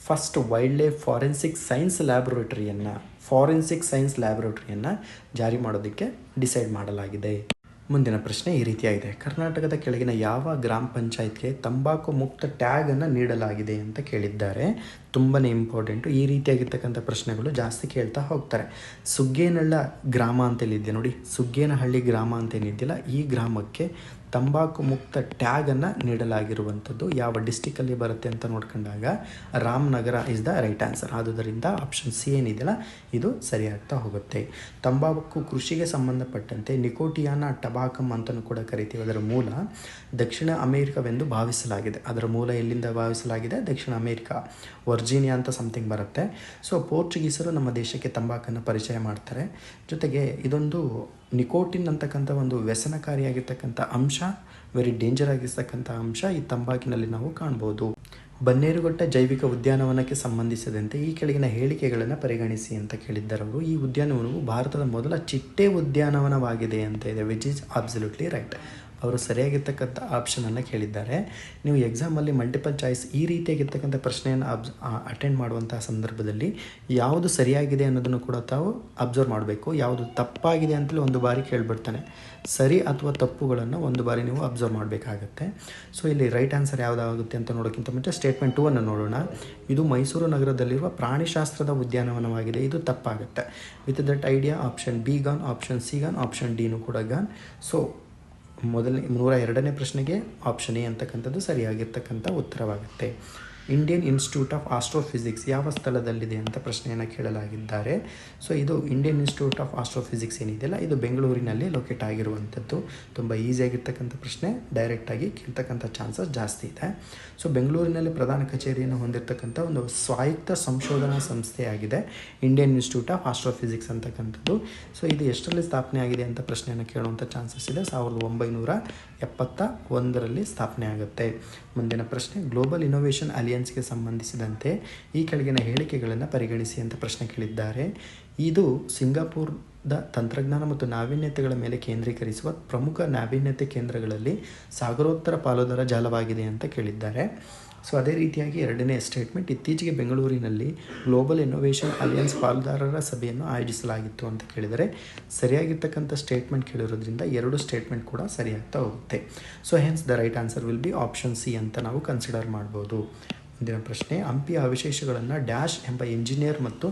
first wildlife forensic science ಲ್ಯಾಬೊರೇಟರಿಯನ್ನು ಫಾರೆನ್ಸಿಕ್ ಸೈನ್ಸ್ ಲ್ಯಾಬೊರೇಟರಿಯನ್ನು ಜಾರಿ ಮಾಡೋದಕ್ಕೆ ಡಿಸೈಡ್ ಮಾಡಲಾಗಿದೆ. ಮುಂದಿನ ಪ್ರಶ್ನೆ ಈ ರೀತಿಯಾಗಿದೆ. ಕರ್ನಾಟಕದ ಕೆಳಗಿನ ಯಾವ ಗ್ರಾಮ ಪಂಚಾಯತ್ಗೆ ತಂಬಾಕು ಮುಕ್ತ ಟ್ಯಾಗನ್ನು ನೀಡಲಾಗಿದೆ ಅಂತ ಕೇಳಿದ್ದಾರೆ. ತುಂಬಾ ಇಂಪಾರ್ಟೆಂಟು ಈ ರೀತಿಯಾಗಿರ್ತಕ್ಕಂಥ ಪ್ರಶ್ನೆಗಳು ಜಾಸ್ತಿ ಕೇಳ್ತಾ ಹೋಗ್ತಾರೆ. ಸುಗ್ಗೇನಹಳ್ಳ ಗ್ರಾಮ ಅಂತೇಳಿದ್ದೆ ನೋಡಿ? ಸುಗ್ಗೇನಹಳ್ಳಿ ಗ್ರಾಮ ಅಂತೇನಿದ್ದಿಲ್ಲ ಈ ಗ್ರಾಮಕ್ಕೆ ತಂಬಾಕು ಮುಕ್ತ ಟ್ಯಾಗನ್ನು ನೀಡಲಾಗಿರುವಂಥದ್ದು ಯಾವ ಡಿಸ್ಟಿಕಲ್ಲಿ ಬರುತ್ತೆ ಅಂತ ನೋಡ್ಕೊಂಡಾಗ Ramanagara is the right answer ಆದುದರಿಂದ ಆಪ್ಷನ್ ಸಿ ಏನಿದೆಯಲ್ಲ, ಇದು ಸರಿಯಾಗ್ತಾ ಹೋಗುತ್ತೆ. ತಂಬಾಕು ಕೃಷಿಗೆ ಸಂಬಂಧಪಟ್ಟಂತೆ ನಿಕೋಟಿಯಾನ ಟಬಾಕಮ್ ಅಂತಲೂ ಕೂಡ ಕರಿತೀವಿ. ಅದರ ಮೂಲ ದಕ್ಷಿಣ ಅಮೇರಿಕವೆಂದು ಭಾವಿಸಲಾಗಿದೆ. ಅದರ ಮೂಲ ಎಲ್ಲಿಂದ ಭಾವಿಸಲಾಗಿದೆ? ದಕ್ಷಿಣ ಅಮೇರಿಕಾ, ವರ್ಜೀನಿಯಾ ಅಂತ ಸಮಥಿಂಗ್ ಬರುತ್ತೆ. ಸೊ ಪೋರ್ಚುಗೀಸರು ನಮ್ಮ ದೇಶಕ್ಕೆ ತಂಬಾಕನ್ನು ಪರಿಚಯ ಮಾಡ್ತಾರೆ. ಜೊತೆಗೆ ಇದೊಂದು ನಿಕೋಟಿನ್ ಅಂತಕ್ಕಂಥ ಒಂದು ವ್ಯಸನಕಾರಿಯಾಗಿರ್ತಕ್ಕಂಥ ಅಂಶ ವೆರಿ ಡೇಂಜರ್ ಆಗಿರ್ತಕ್ಕಂಥ ಅಂಶ ಈ ತಂಬಾಕಿನಲ್ಲಿ ನಾವು ಕಾಣ್ಬೋದು. ಬನ್ನೇರುಘಟ್ಟ ಜೈವಿಕ ಉದ್ಯಾನವನಕ್ಕೆ ಸಂಬಂಧಿಸಿದಂತೆ ಈ ಕೆಳಗಿನ ಹೇಳಿಕೆಗಳನ್ನು ಪರಿಗಣಿಸಿ ಅಂತ ಕೇಳಿದ್ದಾರೆ ಅವರು ಈ ಉದ್ಯಾನವನವು ಭಾರತದ ಮೊದಲ ಚಿಟ್ಟೆ ಉದ್ಯಾನವನವಾಗಿದೆ ಅಂತ ಇದೆ ವಿಚ್ ಈಸ್ ಅಬ್ಸಲ್ಯೂಟ್ಲಿ ರೈಟ್ ಅವರು ಸರಿಯಾಗಿರ್ತಕ್ಕಂಥ ಆಪ್ಷನನ್ನು ಕೇಳಿದ್ದಾರೆ. ನೀವು ಎಕ್ಸಾಮಲ್ಲಿ ಮಲ್ಟಿಪಲ್ ಚಾಯ್ಸ್ ಈ ರೀತಿಯಾಗಿರ್ತಕ್ಕಂಥ ಪ್ರಶ್ನೆಯನ್ನು ಅಬ್ಸ್ ಅಟೆಂಡ್ ಮಾಡುವಂಥ ಸಂದರ್ಭದಲ್ಲಿ ಯಾವುದು ಸರಿಯಾಗಿದೆ ಅನ್ನೋದನ್ನು ಕೂಡ ತಾವು ಅಬ್ಸರ್ವ್ ಮಾಡಬೇಕು. ಯಾವುದು ತಪ್ಪಾಗಿದೆ ಅಂತಲೇ ಒಂದು ಬಾರಿ ಕೇಳಿಬಿಡ್ತಾನೆ. ಸರಿ ಅಥವಾ ತಪ್ಪುಗಳನ್ನು ಒಂದು ಬಾರಿ ನೀವು ಅಬ್ಸರ್ವ್ ಮಾಡಬೇಕಾಗತ್ತೆ. ಸೊ, ಇಲ್ಲಿ ರೈಟ್ ಆನ್ಸರ್ ಯಾವುದಾಗುತ್ತೆ ಅಂತ ನೋಡೋಕ್ಕಿಂತ ಮುಂಚೆ ಸ್ಟೇಟ್ಮೆಂಟ್ ಟೂ ಅನ್ನು ನೋಡೋಣ. ಇದು ಮೈಸೂರು ನಗರದಲ್ಲಿರುವ ಪ್ರಾಣಿಶಾಸ್ತ್ರದ ಉದ್ಯಾನವನವಾಗಿದೆ. ಇದು ತಪ್ಪಾಗುತ್ತೆ. With that idea, option B gone, option C gone, option ಡಿನೂ ಕೂಡ ಗಾನ್. ಸೊ ಮೊದಲನೇ ನೂರ ಎರಡನೇ ಪ್ರಶ್ನೆಗೆ ಆಪ್ಷನ್ ಎ ಅಂತಕ್ಕಂಥದ್ದು ಸರಿಯಾಗಿರ್ತಕ್ಕಂಥ ಉತ್ತರವಾಗುತ್ತೆ. ಇಂಡಿಯನ್ ಇನ್ಸ್ಟಿಟ್ಯೂಟ್ ಆಫ್ ಆಸ್ಟ್ರೋಫಿಸಿಕ್ಸ್ ಯಾವ ಸ್ಥಳದಲ್ಲಿದೆ ಅಂತ ಪ್ರಶ್ನೆಯನ್ನು ಕೇಳಲಾಗಿದ್ದಾರೆ. ಸೊ ಇದು ಇಂಡಿಯನ್ ಇನ್ಸ್ಟಿಟ್ಯೂಟ್ ಆಫ್ ಆಸ್ಟ್ರೋಫಿಸಿಕ್ಸ್ ಏನಿದೆಯಲ್ಲ, ಇದು ಬೆಂಗಳೂರಿನಲ್ಲಿ ಲೊಕೇಟ್ ಆಗಿರುವಂಥದ್ದು. ತುಂಬ ಈಸಿಯಾಗಿರ್ತಕ್ಕಂಥ ಪ್ರಶ್ನೆ ಡೈರೆಕ್ಟಾಗಿ ಕೇಳ್ತಕ್ಕಂಥ ಚಾನ್ಸಸ್ ಜಾಸ್ತಿ ಇದೆ. ಸೊ ಬೆಂಗಳೂರಿನಲ್ಲಿ ಪ್ರಧಾನ ಕಚೇರಿಯನ್ನು ಹೊಂದಿರತಕ್ಕಂಥ ಒಂದು ಸ್ವಾಯತ್ತ ಸಂಶೋಧನಾ ಸಂಸ್ಥೆಯಾಗಿದೆ ಇಂಡಿಯನ್ ಇನ್ಸ್ಟಿಟ್ಯೂಟ್ ಆಫ್ ಆಸ್ಟ್ರೋಫಿಸಿಕ್ಸ್ ಅಂತಕ್ಕಂಥದ್ದು. ಸೊ ಇದು ಎಷ್ಟರಲ್ಲಿ ಸ್ಥಾಪನೆ ಆಗಿದೆ ಅಂತ ಪ್ರಶ್ನೆಯನ್ನು ಕೇಳುವಂಥ ಚಾನ್ಸಸ್ ಇದೆ. ಸಾವಿರದ ಒಂಬೈನೂರ ಎಪ್ಪತ್ತ ಒಂದರಲ್ಲಿ ಸ್ಥಾಪನೆ ಆಗುತ್ತೆ. ಮುಂದಿನ ಪ್ರಶ್ನೆ ಗ್ಲೋಬಲ್ ಇನೋವೇಷನ್ ಅಲಿಯನ್ಸ್ಗೆ ಸಂಬಂಧಿಸಿದಂತೆ ಈ ಕೆಳಗಿನ ಹೇಳಿಕೆಗಳನ್ನು ಪರಿಗಣಿಸಿ ಅಂತ ಪ್ರಶ್ನೆ ಕೇಳಿದ್ದಾರೆ. ಇದು ಸಿಂಗಾಪುರದ ತಂತ್ರಜ್ಞಾನ ಮತ್ತು ನಾವೀನ್ಯತೆಗಳ ಮೇಲೆ ಕೇಂದ್ರೀಕರಿಸುವ ಪ್ರಮುಖ ನಾವೀನ್ಯತೆ ಕೇಂದ್ರಗಳಲ್ಲಿ ಸಾಗರೋತ್ತರ ಪಾಲುದಾರ ಜಾಲವಾಗಿದೆ ಅಂತ ಕೇಳಿದ್ದಾರೆ. ಸೊ, ಅದೇ ರೀತಿಯಾಗಿ ಎರಡನೇ ಸ್ಟೇಟ್ಮೆಂಟ್ ಇತ್ತೀಚೆಗೆ ಬೆಂಗಳೂರಿನಲ್ಲಿ ಗ್ಲೋಬಲ್ ಇನ್ನೋವೇಷನ್ ಅಲಿಯನ್ಸ್ ಪಾಲುದಾರರ ಸಭೆಯನ್ನು ಆಯೋಜಿಸಲಾಗಿತ್ತು ಅಂತ ಕೇಳಿದರೆ, ಸರಿಯಾಗಿರ್ತಕ್ಕಂಥ ಸ್ಟೇಟ್ಮೆಂಟ್ ಕೇಳಿರೋದ್ರಿಂದ ಎರಡು ಸ್ಟೇಟ್ಮೆಂಟ್ ಕೂಡ ಸರಿಯಾಗ್ತಾ ಹೋಗುತ್ತೆ. So hence the right answer will be option C ಅಂತ ನಾವು ಕನ್ಸಿಡರ್ ಮಾಡ್ಬೋದು. ಮುಂದಿನ ಪ್ರಶ್ನೆ ಹಂಪಿಯ ಅವಶೇಷಗಳನ್ನು ಡ್ಯಾಶ್ ಎಂಬ ಇಂಜಿನಿಯರ್ ಮತ್ತು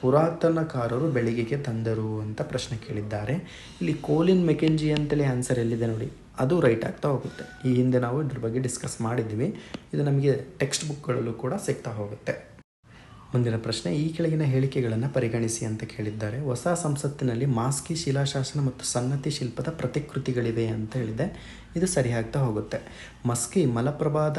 ಪುರಾತನಕಾರರು ಬೆಳಗಿಗೆ ತಂದರು ಅಂತ ಪ್ರಶ್ನೆ ಕೇಳಿದ್ದಾರೆ. ಇಲ್ಲಿ ಕೋಲಿನ್ ಮೆಕೆಂಜಿ ಅಂತಲೇ ಆನ್ಸರ್ ಎಲ್ಲಿದೆ ನೋಡಿ. ಅದು ರೈಟ್ ಆಗ್ತಾ ಹೋಗುತ್ತೆ. ಈ ಹಿಂದೆ ನಾವು ಇದ್ರ ಬಗ್ಗೆ ಡಿಸ್ಕಸ್ ಮಾಡಿದ್ವಿ. ಇದು ನಮಗೆ ಟೆಕ್ಸ್ಟ್ ಬುಕ್ಗಳಲ್ಲೂ ಕೂಡ ಸಿಗ್ತಾ ಹೋಗುತ್ತೆ. ಮುಂದಿನ ಪ್ರಶ್ನೆ, ಈ ಕೆಳಗಿನ ಹೇಳಿಕೆಗಳನ್ನು ಪರಿಗಣಿಸಿ ಅಂತ ಕೇಳಿದ್ದಾರೆ. ಹೊಸ ಸಂಸತ್ತಿನಲ್ಲಿ ಮಾಸ್ಕಿ ಶಿಲಾಶಾಸನ ಮತ್ತು ಸಂಗತಿ ಶಿಲ್ಪದ ಪ್ರತಿಕೃತಿಗಳಿವೆ ಅಂತ ಹೇಳಿದೆ. ಇದು ಸರಿಯಾಗ್ತಾ ಹೋಗುತ್ತೆ. ಮಸ್ಕಿ ಮಲಪ್ರಭಾದ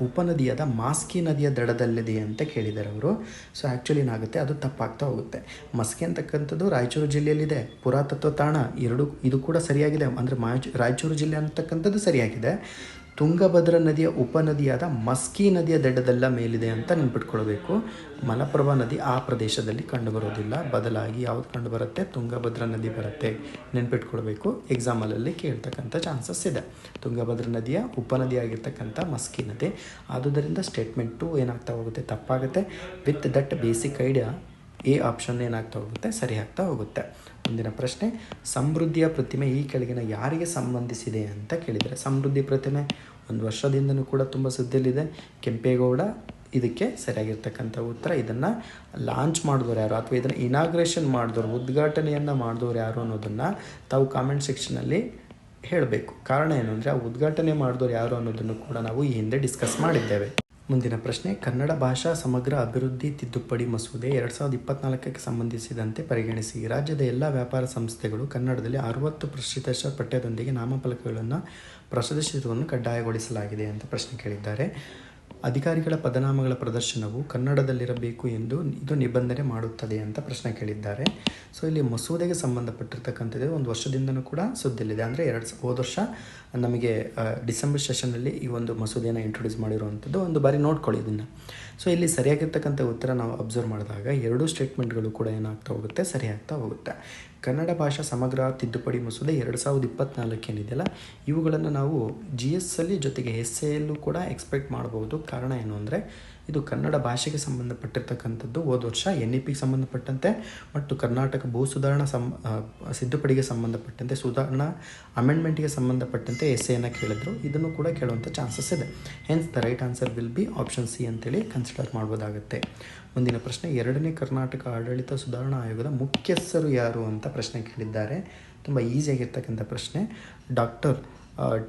ಉಪನದಿಯಾದ ಮಾಸ್ಕಿ ನದಿಯ ದಡದಲ್ಲಿದೆ ಅಂತ ಕೇಳಿದ್ದಾರೆ ಅವರು. ಸೊ ಆ್ಯಕ್ಚುಲಿ ಏನಾಗುತ್ತೆ? ಅದು ತಪ್ಪಾಗ್ತಾ ಹೋಗುತ್ತೆ. ಮಸ್ಕಿ ಅಂತಕ್ಕಂಥದ್ದು ರಾಯಚೂರು ಜಿಲ್ಲೆಯಲ್ಲಿದೆ. ಪುರಾತತ್ವ ತಾಣ ಎರಡು, ಇದು ಕೂಡ ಸರಿಯಾಗಿದೆ. ಅಂದರೆ ರಾಯಚೂರು ಜಿಲ್ಲೆ ಅಂತಕ್ಕಂಥದ್ದು ಸರಿಯಾಗಿದೆ. ತುಂಗಭದ್ರಾ ನದಿಯ ಉಪನದಿಯಾದ ಮಸ್ಕಿ ನದಿಯ ದಡದೆಲ್ಲ ಮೇಲಿದೆ ಅಂತ ನೆನ್ಪಿಟ್ಕೊಳ್ಬೇಕು. ಮಲಪ್ರಭಾ ನದಿ ಆ ಪ್ರದೇಶದಲ್ಲಿ ಕಂಡುಬರೋದಿಲ್ಲ. ಬದಲಾಗಿ ಯಾವುದು ಕಂಡುಬರುತ್ತೆ? ತುಂಗಭದ್ರಾ ನದಿ ಬರುತ್ತೆ. ನೆನ್ಪಿಟ್ಕೊಳ್ಬೇಕು. ಎಕ್ಸಾಮಲಲ್ಲಿ ಕೇಳ್ತಕ್ಕಂಥ ಚಾನ್ಸಸ್ ಇದೆ. ತುಂಗಭದ್ರಾ ನದಿಯ ಉಪನದಿ ಆಗಿರ್ತಕ್ಕಂಥ ಮಸ್ಕಿ ನದಿ. ಆದುದರಿಂದ ಸ್ಟೇಟ್ಮೆಂಟ್ ಏನಾಗ್ತಾ ಹೋಗುತ್ತೆ? ತಪ್ಪಾಗುತ್ತೆ. With that basic idea, A option ಏನಾಗ್ತಾ ಹೋಗುತ್ತೆ? ಸರಿ ಆಗ್ತಾ ಹೋಗುತ್ತೆ. ಮುಂದಿನ ಪ್ರಶ್ನೆ, ಸಮೃದ್ಧಿಯ ಪ್ರತಿಮೆ ಈ ಕೆಳಗಿನ ಯಾರಿಗೆ ಸಂಬಂಧಿಸಿದೆ ಅಂತ ಕೇಳಿದರೆ, ಸಮೃದ್ಧಿ ಪ್ರತಿಮೆ ಒಂದು ವರ್ಷದಿಂದನೂ ಕೂಡ ತುಂಬ ಸುದ್ದಿಯಲ್ಲಿದೆ. ಕೆಂಪೇಗೌಡ ಇದಕ್ಕೆ ಸರಿಯಾಗಿರ್ತಕ್ಕಂಥ ಉತ್ತರ, ಇದನ್ನು ಲಾಂಚ್ ಮಾಡಿದವರು ಯಾರು ಅಥವಾ ಇದನ್ನು ಇನಾಗ್ರೇಷನ್ ಮಾಡಿದವರು, ಉದ್ಘಾಟನೆಯನ್ನು ಮಾಡಿದವ್ರು ಯಾರು ಅನ್ನೋದನ್ನು ತಾವು ಕಾಮೆಂಟ್ ಸೆಕ್ಷನಲ್ಲಿ ಹೇಳಬೇಕು. ಕಾರಣ ಏನು ಅಂದರೆ, ಆ ಉದ್ಘಾಟನೆ ಮಾಡಿದವರು ಯಾರು ಅನ್ನೋದನ್ನು ಕೂಡ ನಾವು ಈ ಹಿಂದೆ ಡಿಸ್ಕಸ್ ಮಾಡಿದ್ದೇವೆ. ಮುಂದಿನ ಪ್ರಶ್ನೆ, ಕನ್ನಡ ಭಾಷಾ ಸಮಗ್ರ ಅಭಿವೃದ್ಧಿ ತಿದ್ದುಪಡಿ ಮಸೂದೆ ಎರಡು ಸಾವಿರದ ಇಪ್ಪತ್ನಾಲ್ಕಕ್ಕೆ ಸಂಬಂಧಿಸಿದಂತೆ ಪರಿಗಣಿಸಿ. ರಾಜ್ಯದ ಎಲ್ಲ ವ್ಯಾಪಾರ ಸಂಸ್ಥೆಗಳು ಕನ್ನಡದಲ್ಲಿ ಅರವತ್ತು ಪ್ರತಿಶತ ಪಠ್ಯದೊಂದಿಗೆ ನಾಮಫಲಕಗಳನ್ನು ಪ್ರದರ್ಶಿಸುವುದನ್ನು ಕಡ್ಡಾಯಗೊಳಿಸಲಾಗಿದೆ ಅಂತ ಪ್ರಶ್ನೆ ಕೇಳಿದ್ದಾರೆ. ಅಧಿಕಾರಿಗಳ ಪದನಾಮಗಳ ಪ್ರದರ್ಶನವು ಕನ್ನಡದಲ್ಲಿರಬೇಕು ಎಂದು ಇದು ನಿಬಂಧನೆ ಮಾಡುತ್ತದೆ ಅಂತ ಪ್ರಶ್ನೆ ಕೇಳಿದ್ದಾರೆ. ಸೊ ಇಲ್ಲಿ ಮಸೂದೆಗೆ ಸಂಬಂಧಪಟ್ಟಿರ್ತಕ್ಕಂಥದ್ದು ಒಂದು ವರ್ಷದಿಂದನೂ ಕೂಡ ಸುದ್ದಿಲ್ಲಿದೆ ಅಂದರೆ ಎರಡು ಹೋದ ವರ್ಷ ನಮಗೆ ಡಿಸೆಂಬರ್ ಸೆಷನಲ್ಲಿ ಈ ಒಂದು ಮಸೂದೆಯನ್ನು ಇಂಟ್ರೊಡ್ಯೂಸ್ ಮಾಡಿರುವಂಥದ್ದು ಒಂದು ಬಾರಿ ನೋಡ್ಕೊಳ್ಳಿ ಇದನ್ನು. ಸೊ ಇಲ್ಲಿ ಸರಿಯಾಗಿರ್ತಕ್ಕಂಥ ಉತ್ತರ ನಾವು ಅಬ್ಸರ್ವ್ ಮಾಡಿದಾಗ ಎರಡೂ ಸ್ಟೇಟ್ಮೆಂಟ್ಗಳು ಕೂಡ ಏನಾಗ್ತಾ ಹೋಗುತ್ತೆ, ಸರಿಯಾಗ್ತಾ ಹೋಗುತ್ತೆ. ಕನ್ನಡ ಭಾಷಾ ಸಮಗ್ರ ತಿದ್ದುಪಡಿ ಮಸೂದೆ ಎರಡು ಸಾವಿರದ ಇಪ್ಪತ್ತ್ನಾಲ್ಕೇನಿದೆಯಲ್ಲ ಇವುಗಳನ್ನು ನಾವು ಜಿ ಎಸ್ ಅಲ್ಲಿ ಜೊತೆಗೆ ಎಸ್ ಎಯಲ್ಲೂ ಕೂಡ ಎಕ್ಸ್ಪೆಕ್ಟ್ ಮಾಡ್ಬೋದು. ಕಾರಣ ಏನು ಅಂದರೆ ಇದು ಕನ್ನಡ ಭಾಷೆಗೆ ಸಂಬಂಧಪಟ್ಟಿರ್ತಕ್ಕಂಥದ್ದು. ಹೋದ ವರ್ಷ ಎನ್ ಇ ಪಿಗೆ ಸಂಬಂಧಪಟ್ಟಂತೆ ಮತ್ತು ಕರ್ನಾಟಕ ಭೂ ಸುಧಾರಣಾ ಸಂ ಸಿದ್ದುಪಡಿಗೆ ಸಂಬಂಧಪಟ್ಟಂತೆ, ಸುಧಾರಣಾ ಅಮೆಂಡ್ಮೆಂಟ್ಗೆ ಸಂಬಂಧಪಟ್ಟಂತೆ ಎಸ್ ಎನ ಕೇಳಿದ್ರು. ಇದನ್ನು ಕೂಡ ಕೇಳುವಂಥ ಚಾನ್ಸಸ್ ಇದೆ. Hence the right answer will be option C ಅಂತೇಳಿ ಕನ್ಸಿಡರ್ ಮಾಡ್ಬೋದಾಗುತ್ತೆ. ಮುಂದಿನ ಪ್ರಶ್ನೆ, ಎರಡನೇ ಕರ್ನಾಟಕ ಆಡಳಿತ ಸುಧಾರಣಾ ಆಯೋಗದ ಮುಖ್ಯಸ್ಥರು ಯಾರು ಅಂತ ಪ್ರಶ್ನೆ ಕೇಳಿದ್ದಾರೆ. ತುಂಬ ಈಸಿಯಾಗಿರ್ತಕ್ಕಂಥ ಪ್ರಶ್ನೆ. Doctor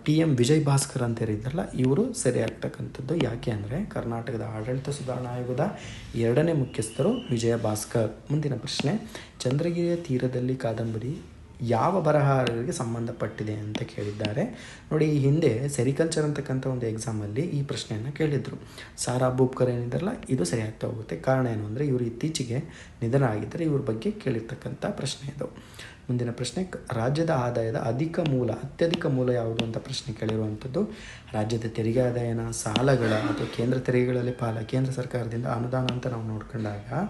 T M Vijay Bhaskar ಅಂತ ಹೇಳಿದ್ರಲ್ಲ ಇವರು ಸರಿ ಆಗ್ತಕ್ಕಂಥದ್ದು ಯಾಕೆ ಅಂದರೆ ಕರ್ನಾಟಕದ ಆಡಳಿತ ಸುಧಾರಣಾ ಆಯೋಗದ ಎರಡನೇ ಮುಖ್ಯಸ್ಥರು ವಿಜಯ ಭಾಸ್ಕರ್ ಮುಂದಿನ ಪ್ರಶ್ನೆ, ಚಂದ್ರಗಿರಿಯ ತೀರದಲ್ಲಿ ಕಾದಂಬರಿ ಯಾವ ಬರಹಗಾರರಿಗೆ ಸಂಬಂಧಪಟ್ಟಿದೆ ಅಂತ ಕೇಳಿದ್ದಾರೆ. ನೋಡಿ, ಈ ಹಿಂದೆ ಸೆರಿಕಲ್ಚರ್ ಅಂತಕ್ಕಂಥ ಒಂದು ಎಕ್ಸಾಮಲ್ಲಿ ಈ ಪ್ರಶ್ನೆಯನ್ನು ಕೇಳಿದರು. ಸಾರಾ ಬೂಬ್ಕರ್ ಏನಿದ್ದಾರಲ್ಲ, ಇದು ಸರಿಯಾಗ್ತಾ ಹೋಗುತ್ತೆ. ಕಾರಣ ಏನು ಅಂದರೆ, ಇವರು ಇತ್ತೀಚೆಗೆ ನಿಧನ ಆಗಿದ್ದರೆ ಇವ್ರ ಬಗ್ಗೆ ಕೇಳಿರ್ತಕ್ಕಂಥ ಪ್ರಶ್ನೆ ಇದು. ಮುಂದಿನ ಪ್ರಶ್ನೆ ರಾಜ್ಯದ ಆದಾಯದ ಅಧಿಕ ಮೂಲ, ಅತ್ಯಧಿಕ ಮೂಲ ಯಾವುದು ಅಂತ ಪ್ರಶ್ನೆ ಕೇಳಿರುವಂಥದ್ದು. ರಾಜ್ಯದ ತೆರಿಗೆ ಆದಾಯನ ಸಾಲಗಳ ಅಥವಾ ಕೇಂದ್ರ ತೆರಿಗೆಗಳಲ್ಲಿ ಪಾಲ, ಕೇಂದ್ರ ಸರ್ಕಾರದಿಂದ ಅನುದಾನ ಅಂತ ನಾವು ನೋಡ್ಕೊಂಡಾಗ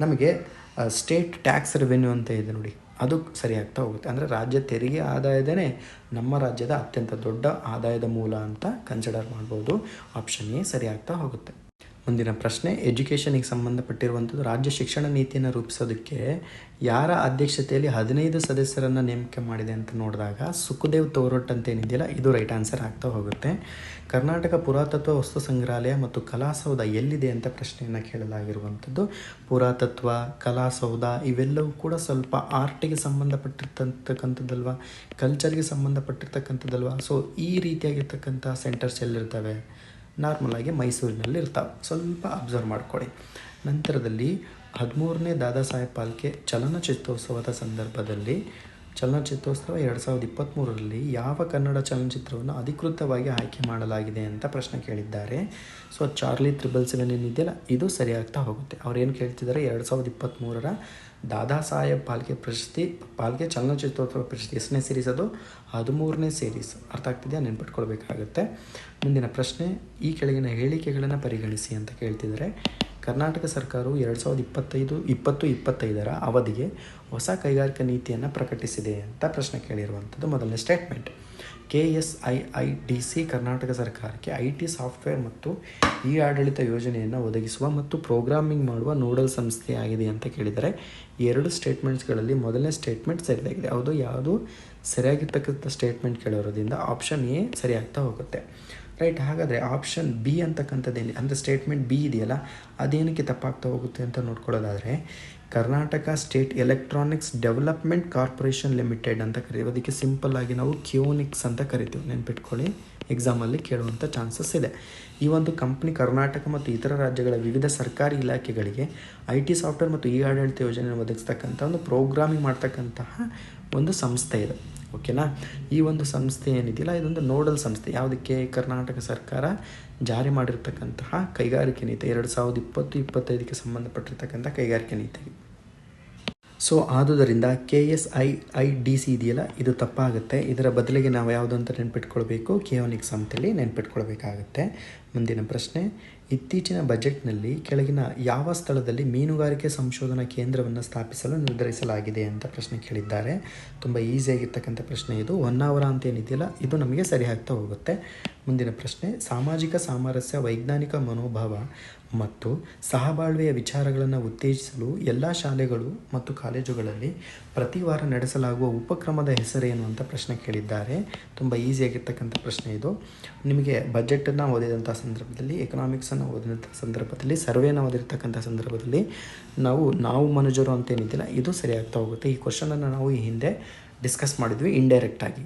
ನಮಗೆ ಸ್ಟೇಟ್ ಟ್ಯಾಕ್ಸ್ ರೆವೆನ್ಯೂ ಅಂತ ಇದೆ ನೋಡಿ. ಅದು ಸರಿಯಾಗ್ತಾ ಹೋಗುತ್ತೆ. ಅಂದರೆ ರಾಜ್ಯ ತೆರಿಗೆ ಆದಾಯದೇ ನಮ್ಮ ರಾಜ್ಯದ ಅತ್ಯಂತ ದೊಡ್ಡ ಆದಾಯದ ಮೂಲ ಅಂತ ಕನ್ಸಿಡರ್ ಮಾಡ್ಬೋದು. ಆಪ್ಷನ್ ಎ ಸರಿಯಾಗ್ತಾ ಹೋಗುತ್ತೆ. ಮುಂದಿನ ಪ್ರಶ್ನೆ, ಎಜುಕೇಷನಿಗೆ ಸಂಬಂಧಪಟ್ಟಿರುವಂಥದ್ದು ರಾಜ್ಯ ಶಿಕ್ಷಣ ನೀತಿಯನ್ನು ರೂಪಿಸೋದಕ್ಕೆ ಯಾರ ಅಧ್ಯಕ್ಷತೆಯಲ್ಲಿ ಹದಿನೈದು ಸದಸ್ಯರನ್ನು ನೇಮಕ ಮಾಡಿದೆ ಅಂತ ನೋಡಿದಾಗ ಸುಖದೇವ್ ತೋರೊಟ್ ಅಂತ ಏನಿದೆಯಲ್ಲ ಇದು ರೈಟ್ ಆನ್ಸರ್ ಆಗ್ತಾ ಹೋಗುತ್ತೆ. ಕರ್ನಾಟಕ ಪುರಾತತ್ವ ವಸ್ತು ಸಂಗ್ರಹಾಲಯ ಮತ್ತು ಕಲಾಸೌಧ ಎಲ್ಲಿದೆ ಅಂತ ಪ್ರಶ್ನೆಯನ್ನು ಕೇಳಲಾಗಿರುವಂಥದ್ದು. ಪುರಾತತ್ವ, ಕಲಾಸೌಧ ಇವೆಲ್ಲವೂ ಕೂಡ ಸ್ವಲ್ಪ ಆರ್ಟಿಗೆ ಸಂಬಂಧಪಟ್ಟಿರ್ತಕ್ಕಂಥದ್ದಲ್ವ, ಕಲ್ಚರ್ಗೆ ಸಂಬಂಧಪಟ್ಟಿರ್ತಕ್ಕಂಥದ್ದಲ್ವ? ಸೊ ಈ ರೀತಿಯಾಗಿರ್ತಕ್ಕಂಥ ಸೆಂಟರ್ಸ್ ಎಲ್ಲಿರ್ತವೆ? ನಾರ್ಮಲಾಗಿ ಮೈಸೂರಿನಲ್ಲಿ ಇರ್ತಾವೆ. ಸ್ವಲ್ಪ ಅಬ್ಸರ್ವ್ ಮಾಡ್ಕೊಳ್ಳಿ. ನಂತರದಲ್ಲಿ ಹದಿಮೂರನೇ ದಾದಾ ಸಾಹೇಬ್ ಪಾಲ್ಕೆ ಚಲನಚಿತ್ರೋತ್ಸವದ ಸಂದರ್ಭದಲ್ಲಿ ಚಲನಚಿತ್ರೋತ್ಸವ ಎರಡು ಸಾವಿರದ ಇಪ್ಪತ್ತ್ಮೂರರಲ್ಲಿ ಯಾವ ಕನ್ನಡ ಚಲನಚಿತ್ರವನ್ನು ಅಧಿಕೃತವಾಗಿ ಆಯ್ಕೆ ಮಾಡಲಾಗಿದೆ ಅಂತ ಪ್ರಶ್ನೆ ಕೇಳಿದ್ದಾರೆ. ಸೊ, ಚಾರ್ಲಿ ತ್ರಿಬಲ್ ಸೆವೆನ್ ಏನಿದೆಯಲ್ಲ ಇದು ಸರಿಯಾಗ್ತಾ ಹೋಗುತ್ತೆ. ಅವ್ರು ಏನು ಕೇಳ್ತಿದ್ದಾರೆ, ಎರಡು ಸಾವಿರದ ಇಪ್ಪತ್ತ್ಮೂರರ ದಾದಾ ಸಾಹೇಬ್ ಪಾಲ್ಕೆ ಪ್ರಶಸ್ತಿ ಪಾಲ್ಕೆ ಚಲನಚಿತ್ರೋತ್ಸವ ಪ್ರಶಸ್ತಿ ಎಷ್ಟನೇ ಸೀರೀಸ್ ಅದು? ಹದಿಮೂರನೇ ಸೀರೀಸ್ ಅರ್ಥ ಆಗ್ತಿದೆಯಾ? ನೆನ್ಪಿಟ್ಕೊಳ್ಬೇಕಾಗುತ್ತೆ. ಮುಂದಿನ ಪ್ರಶ್ನೆ, ಈ ಕೆಳಗಿನ ಹೇಳಿಕೆಗಳನ್ನು ಪರಿಗಣಿಸಿ ಅಂತ ಕೇಳ್ತಿದ್ದಾರೆ. ಕರ್ನಾಟಕ ಸರ್ಕಾರವು ಎರಡು ಸಾವಿರದ ಇಪ್ಪತ್ತೈದು, ಇಪ್ಪತ್ತು, ಇಪ್ಪತ್ತೈದರ ಅವಧಿಗೆ ಹೊಸ ಕೈಗಾರಿಕಾ ನೀತಿಯನ್ನು ಪ್ರಕಟಿಸಿದೆ ಅಂತ ಪ್ರಶ್ನೆ ಕೇಳಿರುವಂಥದ್ದು ಮೊದಲನೇ statement K S I I D C Karnataka ಸರ್ಕಾರಕ್ಕೆ ಐ ಟಿ ಸಾಫ್ಟ್ವೇರ್ ಮತ್ತು ಇ ಆಡಳಿತ ಯೋಜನೆಯನ್ನು ಒದಗಿಸುವ ಮತ್ತು ಪ್ರೋಗ್ರಾಮಿಂಗ್ ಮಾಡುವ ನೋಡಲ್ ಸಂಸ್ಥೆಯಾಗಿದೆ ಅಂತ ಕೇಳಿದರೆ ಎರಡು ಸ್ಟೇಟ್ಮೆಂಟ್ಸ್ಗಳಲ್ಲಿ ಮೊದಲನೇ ಸ್ಟೇಟ್ಮೆಂಟ್ ಸರಿಯಾಗಿದೆ. ಅದು ಯಾವುದು? ಸರಿಯಾಗಿರ್ತಕ್ಕಂಥ ಸ್ಟೇಟ್ಮೆಂಟ್ ಕೇಳಿರೋದ್ರಿಂದ ಆಪ್ಷನ್ ಎ ಸರಿಯಾಗ್ತಾ ಹೋಗುತ್ತೆ. ರೈಟ್ ಹಾಗಾದರೆ ಆಪ್ಷನ್ ಬಿ ಅಂತಕ್ಕಂಥದ್ದೇನು? ಅಂದರೆ ಸ್ಟೇಟ್ಮೆಂಟ್ ಬಿ ಇದೆಯಲ್ಲ, ಅದೇನಕ್ಕೆ ತಪ್ಪಾಗ್ತಾ ಹೋಗುತ್ತೆ ಅಂತ ನೋಡ್ಕೊಳ್ಳೋದಾದರೆ, Karnataka state electronics development corporation limited ಅಂತ ಕರೀತೀವಿ. ಅದಕ್ಕೆ ಸಿಂಪಲ್ ಆಗಿ ನಾವು ಕ್ಯೂನಿಕ್ಸ್ ಅಂತ ಕರಿತೀವಿ. ನೆನ್ಪಿಟ್ಕೊಳ್ಳಿ ಎಕ್ಸಾಮಲ್ಲಿ ಕೇಳುವಂಥ ಚಾನ್ಸಸ್ ಇದೆ. ಈ ಒಂದು ಕಂಪ್ನಿ ಕರ್ನಾಟಕ ಮತ್ತು ಇತರ ರಾಜ್ಯಗಳ ವಿವಿಧ ಸರ್ಕಾರಿ ಇಲಾಖೆಗಳಿಗೆ ಐ ಟಿ ಸಾಫ್ಟ್ವೇರ್ ಮತ್ತು ಇ ಆಡಳಿತ ಯೋಜನೆ ಒದಗಿಸ್ತಕ್ಕಂಥ ಒಂದು ಪ್ರೋಗ್ರಾಮಿಂಗ್ ಮಾಡ್ತಕ್ಕಂತಹ ಒಂದು ಸಂಸ್ಥೆ ಇದೆ. ಓಕೆನಾ? ಈ ಒಂದು ಸಂಸ್ಥೆ ಏನಿದೆಯಲ್ಲ, ಇದೊಂದು ನೋಡಲ್ ಸಂಸ್ಥೆ. ಯಾವುದಕ್ಕೆ? ಕರ್ನಾಟಕ ಸರ್ಕಾರ ಜಾರಿ ಮಾಡಿರ್ತಕ್ಕಂತಹ ಕೈಗಾರಿಕೆ ನೀತಿ, ಎರಡು ಸಾವಿರದ ಇಪ್ಪತ್ತು, ಇಪ್ಪತ್ತೈದಕ್ಕೆ ಸಂಬಂಧಪಟ್ಟಿರ್ತಕ್ಕಂಥ ಕೈಗಾರಿಕೆ ನೀತಿ. ಸೊ ಆದುದರಿಂದ K S I I D C ಇದೆಯಲ್ಲ, ಇದು ತಪ್ಪಾಗುತ್ತೆ. ಇದರ ಬದಲಿಗೆ ನಾವು ಯಾವುದಂತ ನೆನ್ಪಿಟ್ಕೊಳ್ಬೇಕು? ಕಿಯೋನಿಕ್ಸ್ ಅಂತೇಳಿ ನೆನ್ಪಿಟ್ಕೊಳ್ಬೇಕಾಗತ್ತೆ. ಮುಂದಿನ ಪ್ರಶ್ನೆ. ಇತ್ತೀಚಿನ ಬಜೆಟ್ನಲ್ಲಿ ಕೆಳಗಿನ ಯಾವ ಸ್ಥಳದಲ್ಲಿ ಮೀನುಗಾರಿಕೆ ಸಂಶೋಧನಾ ಕೇಂದ್ರವನ್ನು ಸ್ಥಾಪಿಸಲು ನಿರ್ಧರಿಸಲಾಗಿದೆ ಅಂತ ಪ್ರಶ್ನೆ ಕೇಳಿದ್ದಾರೆ. ತುಂಬ ಈಸಿಯಾಗಿರ್ತಕ್ಕಂಥ ಪ್ರಶ್ನೆ ಇದು. ಹೊನ್ನಾವರ ಅಂತ ಏನಿದೆಯಲ್ಲ, ಇದು ನಮಗೆ ಸರಿ ಆಗ್ತಾ ಹೋಗುತ್ತೆ. ಮುಂದಿನ ಪ್ರಶ್ನೆ, ಸಾಮಾಜಿಕ ಸಾಮರಸ್ಯ, ವೈಜ್ಞಾನಿಕ ಮನೋಭಾವ ಮತ್ತು ಸಹಬಾಳ್ವೆಯ ವಿಚಾರಗಳನ್ನು ಉತ್ತೇಜಿಸಲು ಎಲ್ಲ ಶಾಲೆಗಳು ಮತ್ತು ಕಾಲೇಜುಗಳಲ್ಲಿ ಪ್ರತಿ ವಾರ ನಡೆಸಲಾಗುವ ಉಪಕ್ರಮದ ಹೆಸರೇನು ಅಂತ ಪ್ರಶ್ನೆ ಕೇಳಿದ್ದಾರೆ. ತುಂಬ ಈಸಿಯಾಗಿರ್ತಕ್ಕಂಥ ಪ್ರಶ್ನೆ ಇದು. ನಿಮಗೆ ಬಜೆಟನ್ನು ಓದಿದಂಥ ಸಂದರ್ಭದಲ್ಲಿ ಎಕನಾಮಿಕ್ಸನ್ನು ಓದಿದಂಥ ಸಂದರ್ಭದಲ್ಲಿ ಸರ್ವೇನ ಓದಿರ್ತಕ್ಕಂಥ ಸಂದರ್ಭದಲ್ಲಿ ನಾವು ನಾವು ಮನುಜರು ಅಂತ ಏನಿದ್ದಿಲ್ಲ, ಇದು ಸರಿಯಾಗ್ತಾ ಹೋಗುತ್ತೆ. ಈ ಕ್ವಶನನ್ನು ನಾವು ಈ ಹಿಂದೆ ಡಿಸ್ಕಸ್ ಮಾಡಿದ್ವಿ ಇಂಡೈರೆಕ್ಟಾಗಿ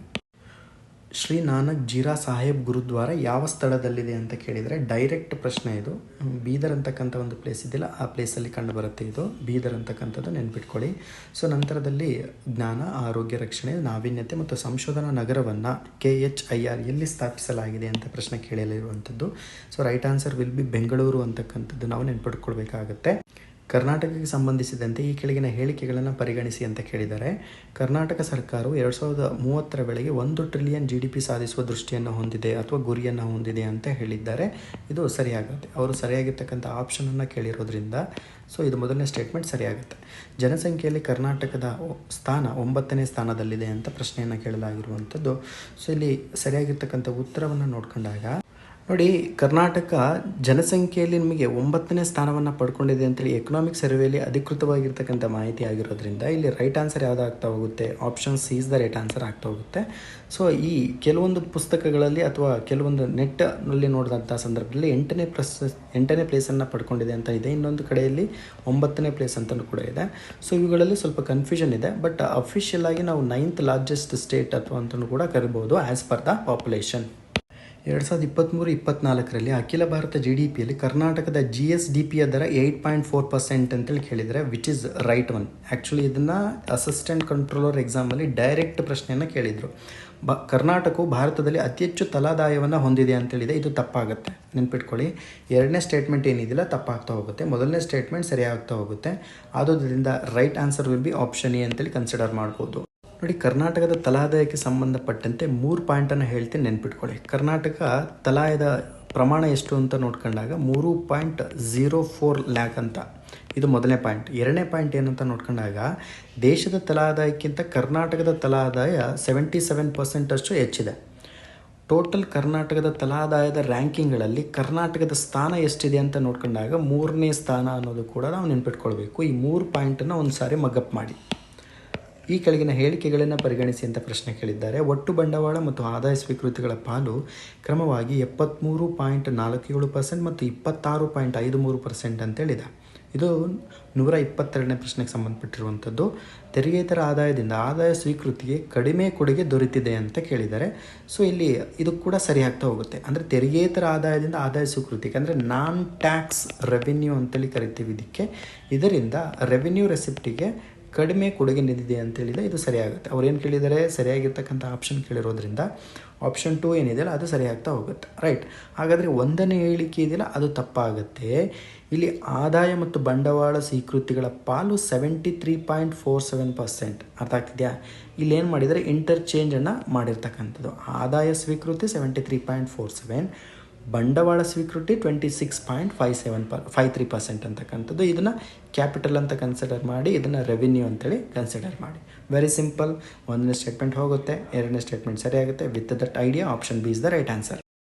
ಶ್ರೀ ನಾನಕ್ ಜೀರಾ ಸಾಹೇಬ್ ಗುರುದ್ವಾರ ಯಾವ ಸ್ಥಳದಲ್ಲಿದೆ ಅಂತ ಕೇಳಿದರೆ ಡೈರೆಕ್ಟ್ ಪ್ರಶ್ನೆ ಇದು. ಬೀದರ್ ಅಂತಕ್ಕಂಥ ಒಂದು ಪ್ಲೇಸ್ ಇದೆಯಲ್ಲ ಆ ಪ್ಲೇಸಲ್ಲಿ ಕಂಡು ಬರುತ್ತೆ ಇದು. ಬೀದರ್ ಅಂತಕ್ಕಂಥದ್ದು ನೆನ್ಪಿಟ್ಕೊಳ್ಳಿ. ಸೊ ನಂತರದಲ್ಲಿ ಜ್ಞಾನ, ಆರೋಗ್ಯ, ರಕ್ಷಣೆ, ನಾವೀನ್ಯತೆ ಮತ್ತು ಸಂಶೋಧನಾ ನಗರವನ್ನು ಕೆ ಎಚ್ ಐ ಆರ್ ಎಲ್ಲಿ ಸ್ಥಾಪಿಸಲಾಗಿದೆ ಅಂತ ಪ್ರಶ್ನೆ ಕೇಳಲಿರುವಂಥದ್ದು. So right answer will be Bengaluru ಅಂತಕ್ಕಂಥದ್ದು ನಾವು ನೆನ್ಪಿಟ್ಕೊಳ್ಬೇಕಾಗತ್ತೆ. ಕರ್ನಾಟಕಕ್ಕೆ ಸಂಬಂಧಿಸಿದಂತೆ ಈ ಕೆಳಗಿನ ಹೇಳಿಕೆಗಳನ್ನು ಪರಿಗಣಿಸಿ ಅಂತ ಕೇಳಿದ್ದಾರೆ. ಕರ್ನಾಟಕ ಸರ್ಕಾರವು ಎರಡು ಸಾವಿರದ ಮೂವತ್ತರ ವೇಳೆಗೆ ಒಂದು ಟ್ರಿಲಿಯನ್ ಜಿ ಡಿ ಪಿ ಸಾಧಿಸುವ ದೃಷ್ಟಿಯನ್ನು ಹೊಂದಿದೆ ಅಥವಾ ಗುರಿಯನ್ನು ಹೊಂದಿದೆ ಅಂತ ಹೇಳಿದ್ದಾರೆ. ಇದು ಸರಿಯಾಗುತ್ತೆ. ಅವರು ಸರಿಯಾಗಿರ್ತಕ್ಕಂಥ ಆಪ್ಷನನ್ನು ಕೇಳಿರೋದ್ರಿಂದ ಸೊ ಇದು ಮೊದಲನೇ ಸ್ಟೇಟ್ಮೆಂಟ್ ಸರಿಯಾಗುತ್ತೆ. ಜನಸಂಖ್ಯೆಯಲ್ಲಿ ಕರ್ನಾಟಕದ ಸ್ಥಾನ ಒಂಬತ್ತನೇ ಸ್ಥಾನದಲ್ಲಿದೆ ಅಂತ ಪ್ರಶ್ನೆಯನ್ನು ಕೇಳಲಾಗಿರುವಂಥದ್ದು. ಸೊ ಇಲ್ಲಿ ಸರಿಯಾಗಿರ್ತಕ್ಕಂಥ ಉತ್ತರವನ್ನು ನೋಡ್ಕೊಂಡಾಗ ನೋಡಿ, ಕರ್ನಾಟಕ ಜನಸಂಖ್ಯೆಯಲ್ಲಿ ನಿಮಗೆ ಒಂಬತ್ತನೇ ಸ್ಥಾನವನ್ನು ಪಡ್ಕೊಂಡಿದೆ ಅಂತೇಳಿ ಎಕನಾಮಿಕ್ ಸರ್ವೆಯಲ್ಲಿ ಅಧಿಕೃತವಾಗಿರ್ತಕ್ಕಂಥ ಮಾಹಿತಿ ಆಗಿರೋದ್ರಿಂದ ಇಲ್ಲಿ ರೈಟ್ ಆನ್ಸರ್ ಯಾವುದು ಆಗ್ತಾ ಹೋಗುತ್ತೆ? Option C is the right answer ಆಗ್ತಾ ಹೋಗುತ್ತೆ. ಸೊ ಈ ಕೆಲವೊಂದು ಪುಸ್ತಕಗಳಲ್ಲಿ ಅಥವಾ ಕೆಲವೊಂದು ನೆಟ್ನಲ್ಲಿ ನೋಡಿದಂಥ ಸಂದರ್ಭದಲ್ಲಿ ಎಂಟನೇ ಪ್ಲಸ್ ಎಂಟನೇ ಪ್ಲೇಸನ್ನು ಪಡ್ಕೊಂಡಿದೆ ಅಂತ ಇದೆ. ಇನ್ನೊಂದು ಕಡೆಯಲ್ಲಿ ಒಂಬತ್ತನೇ ಪ್ಲೇಸ್ ಅಂತಲೂ ಕೂಡ ಇದೆ. ಸೊ ಇವುಗಳಲ್ಲಿ ಸ್ವಲ್ಪ ಕನ್ಫ್ಯೂಷನ್ ಇದೆ. ಬಟ್ ಅಫಿಷಿಯಲ್ ಆಗಿ ನಾವು ನೈನ್ತ್ ಲಾರ್ಜೆಸ್ಟ್ ಸ್ಟೇಟ್ ಅಥವಾ ಅಂತಲೂ ಕೂಡ ಕರಿಬೋದು ಆ್ಯಸ್ ಪರ್ ದ ಪಾಪ್ಯುಲೇಷನ್ ಎರಡು ಸಾವಿರದ ಇಪ್ಪತ್ತ್ಮೂರು ಇಪ್ಪತ್ತ್ನಾಲ್ಕರಲ್ಲಿ ಅಖಿಲ ಭಾರತ ಜಿ ಡಿ ಪಿಯಲ್ಲಿ ಕರ್ನಾಟಕದ ಜಿ ಎಸ್ ಡಿ ಪಿಯ ದರ ಏಯ್ಟ್ ಪಾಯಿಂಟ್ ಫೋರ್ ಪರ್ಸೆಂಟ್ ಅಂತೇಳಿ ಕೇಳಿದರೆ which is right one actually ಇದನ್ನು ಅಸಿಸ್ಟೆಂಟ್ ಕಂಟ್ರೋಲರ್ ಎಕ್ಸಾಮಲ್ಲಿ ಡೈರೆಕ್ಟ್ ಪ್ರಶ್ನೆಯನ್ನು ಕೇಳಿದರು. ಬ, ಕರ್ನಾಟಕವು ಭಾರತದಲ್ಲಿ ಅತಿ ಹೆಚ್ಚು ತಲಾದಾಯವನ್ನು ಹೊಂದಿದೆ ಅಂತೇಳಿದೆ ಇದು ತಪ್ಪಾಗುತ್ತೆ. ನೆನ್ಪಿಟ್ಕೊಳ್ಳಿ. ಎರಡನೇ ಸ್ಟೇಟ್ಮೆಂಟ್ ಏನಿದೆಯಲ್ಲ ತಪ್ಪಾಗ್ತಾ ಹೋಗುತ್ತೆ. ಮೊದಲನೇ ಸ್ಟೇಟ್ಮೆಂಟ್ ಸರಿಯಾಗ್ತಾ ಹೋಗುತ್ತೆ. ಆದುದರಿಂದ right answer will be option A ಅಂತೇಳಿ ಕನ್ಸಿಡರ್ ಮಾಡ್ಬೋದು. ನೋಡಿ, ಕರ್ನಾಟಕದ ತಲಾದಾಯಕ್ಕೆ ಸಂಬಂಧಪಟ್ಟಂತೆ ಮೂರು ಪಾಯಿಂಟನ್ನು ಹೇಳ್ತೀನಿ, ನೆನ್ಪಿಟ್ಕೊಳ್ಳಿ. ಕರ್ನಾಟಕ ತಲಾಯದ ಪ್ರಮಾಣ ಎಷ್ಟು ಅಂತ ನೋಡ್ಕೊಂಡಾಗ ಮೂರು ಪಾಯಿಂಟ್ ಝೀರೋ ಫೋರ್ ಲ್ಯಾಕ್ ಅಂತ. ಇದು ಮೊದಲನೇ ಪಾಯಿಂಟ್. ಎರಡನೇ ಪಾಯಿಂಟ್ ಏನಂತ ನೋಡ್ಕೊಂಡಾಗ ದೇಶದ ತಲಾದಾಯಕ್ಕಿಂತ ಕರ್ನಾಟಕದ ತಲಾದಾಯ ಸೆವೆಂಟಿ ಸೆವೆನ್ ಪರ್ಸೆಂಟಷ್ಟು ಹೆಚ್ಚಿದೆ. ಟೋಟಲ್ ಕರ್ನಾಟಕದ ತಲಾದಾಯದ ರ್ಯಾಂಕಿಂಗ್ಗಳಲ್ಲಿ ಕರ್ನಾಟಕದ ಸ್ಥಾನ ಎಷ್ಟಿದೆ ಅಂತ ನೋಡ್ಕೊಂಡಾಗ ಮೂರನೇ ಸ್ಥಾನ ಅನ್ನೋದು ಕೂಡ ನಾವು ನೆನ್ಪಿಟ್ಕೊಳ್ಬೇಕು. ಈ ಮೂರು ಪಾಯಿಂಟನ್ನು ಒಂದು ಸಾರಿ ಮಗಪ್ ಮಾಡಿ. ಈ ಕೆಳಗಿನ ಹೇಳಿಕೆಗಳನ್ನು ಪರಿಗಣಿಸಿ ಅಂತ ಪ್ರಶ್ನೆ ಕೇಳಿದ್ದಾರೆ. ಒಟ್ಟು ಬಂಡವಾಳ ಮತ್ತು ಆದಾಯ ಸ್ವೀಕೃತಿಗಳ ಪಾಲು ಕ್ರಮವಾಗಿ ಎಪ್ಪತ್ತ್ಮೂರು ಪಾಯಿಂಟ್ ನಾಲ್ಕು ಏಳು ಪರ್ಸೆಂಟ್ ಮತ್ತು ಇಪ್ಪತ್ತಾರು ಪಾಯಿಂಟ್ ಐದು ಮೂರು ಪರ್ಸೆಂಟ್ ಅಂತೇಳಿದೆ. ಇದು ನೂರ ಇಪ್ಪತ್ತೆರಡನೇ ಪ್ರಶ್ನೆಗೆ ಸಂಬಂಧಪಟ್ಟಿರುವಂಥದ್ದು. ತೆರಿಗೆತರ ಆದಾಯದಿಂದ ಆದಾಯ ಸ್ವೀಕೃತಿಗೆ ಕಡಿಮೆ ಕೊಡುಗೆ ದೊರೆತಿದೆ ಅಂತ ಕೇಳಿದ್ದಾರೆ. ಸೊ ಇಲ್ಲಿ ಇದು ಕೂಡ ಸರಿ ಆಗ್ತಾ ಹೋಗುತ್ತೆ. ಅಂದರೆ ತೆರಿಗೆತರ ಆದಾಯದಿಂದ ಆದಾಯ ಸ್ವೀಕೃತಿಗೆ, ಅಂದರೆ ನಾನ್ ಟ್ಯಾಕ್ಸ್ ರೆವಿನ್ಯೂ ಅಂತೇಳಿ ಕರಿತೀವಿ ಇದಕ್ಕೆ. ಇದರಿಂದ ರೆವಿನ್ಯೂ ರೆಸಿಪ್ಟಿಗೆ ಕಡಿಮೆ ಕೊಡುಗೆ ನಿದಿದೆ ಅಂತ ಹೇಳಿದರೆ ಇದು ಸರಿಯಾಗುತ್ತೆ. ಅವ್ರು ಏನು ಕೇಳಿದರೆ ಸರಿಯಾಗಿರ್ತಕ್ಕಂಥ ಆಪ್ಷನ್ ಕೇಳಿರೋದ್ರಿಂದ ಆಪ್ಷನ್ ಟು ಏನಿದೆಯಲ್ಲ ಅದು ಸರಿಯಾಗ್ತಾ ಹೋಗುತ್ತೆ. ರೈಟ್ ಹಾಗಾದರೆ ಒಂದನೇ ಹೇಳಿಕೆ ಇದೆಯಲ್ಲ, ಅದು ತಪ್ಪಾಗುತ್ತೆ. ಇಲ್ಲಿ ಆದಾಯ ಮತ್ತು ಬಂಡವಾಳ ಸ್ವೀಕೃತಿಗಳ ಪಾಲು seventy three point four seven percent ಅರ್ಥ ಆಗ್ತಿದೆಯಾ? ಇಲ್ಲಿ ಏನು ಮಾಡಿದರೆ ಇಂಟರ್ಚೇಂಜನ್ನು ಮಾಡಿರ್ತಕ್ಕಂಥದ್ದು. ಆದಾಯ ಸ್ವೀಕೃತಿ seventy three point four seven ಬಂಡವಾಳ ಸ್ವೀಕೃತಿ twenty six point five seven per five three percent ಅಂತಕ್ಕಂಥದ್ದು. ಇದನ್ನು ಕ್ಯಾಪಿಟಲ್ ಅಂತ ಕನ್ಸಿಡರ್ ಮಾಡಿ, ಇದನ್ನು ರೆವಿನ್ಯೂ ಅಂತೇಳಿ ಕನ್ಸಿಡರ್ ಮಾಡಿ. ವೆರಿ ಸಿಂಪಲ್ ಒಂದನೇ ಸ್ಟೇಟ್ಮೆಂಟ್ ಹೋಗುತ್ತೆ, ಎರಡನೇ statement ಸರಿಯಾಗುತ್ತೆ. With that idea option B is the right answer